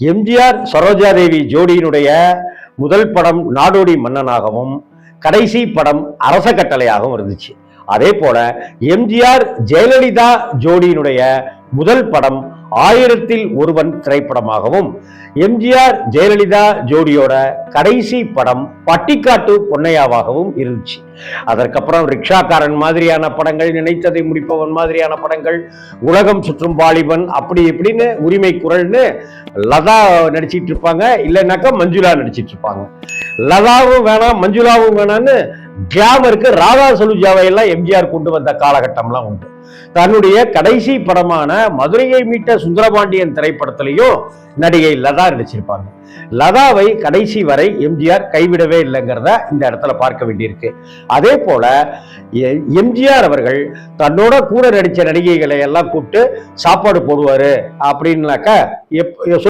எம்ஜிஆர் சரோஜாதேவி ஜோடியினுடைய முதல் படம் நாடோடி மன்னனாகவும் கடைசி படம் அரச கட்டளையாகவும் இருந்துச்சு. அதே போல எம்ஜிஆர் ஜெயலலிதா ஜோடியினுடைய முதல் படம் ஆயிரத்தில் ஒருவன் திரைப்படமாகவும் எம்ஜிஆர் ஜெயலலிதா ஜோடியோட கடைசி படம் பட்டிக்காட்டு பொன்னையாவாகவும் இருந்துச்சு. அதற்கப்புறம் ரிக்ஷாக்காரன் மாதிரியான படங்கள் நினைத்ததை முடிப்பவன் மாதிரியான படங்கள் உலகம் சுற்றும் வாலிபன் அப்படி இப்படின்னு உரிமை குரல்னு லதா நடிச்சிட்டு இருப்பாங்க இல்லைனாக்கா மஞ்சுளா நடிச்சிட்டு இருப்பாங்க. லதாவும் வேணாம் மஞ்சுளாவும் வேணான்னு கிளாமருக்கு ராதா சலுஜாவை எல்லாம் எம்ஜிஆர் கொண்டு வந்த காலகட்டம்லாம் உண்டு. தன்னுடைய கடைசி படமான மதுரையை மீட்ட சுந்தரபாண்டியன் திரைப்படத்திலையும் நடிகை லதா நடிச்சிருப்பாங்க. லதாவை கடைசி வரை எம்ஜிஆர் கைவிடவே இல்லைங்கிறத இந்த இடத்துல பார்க்க வேண்டியிருக்கு. அதே போல எம்ஜிஆர் அவர்கள் தன்னோட கூட நடிச்ச நடிகைகளை எல்லாம் கூப்பிட்டு சாப்பாடு போடுவாரு அப்படின்னாக்கா எப்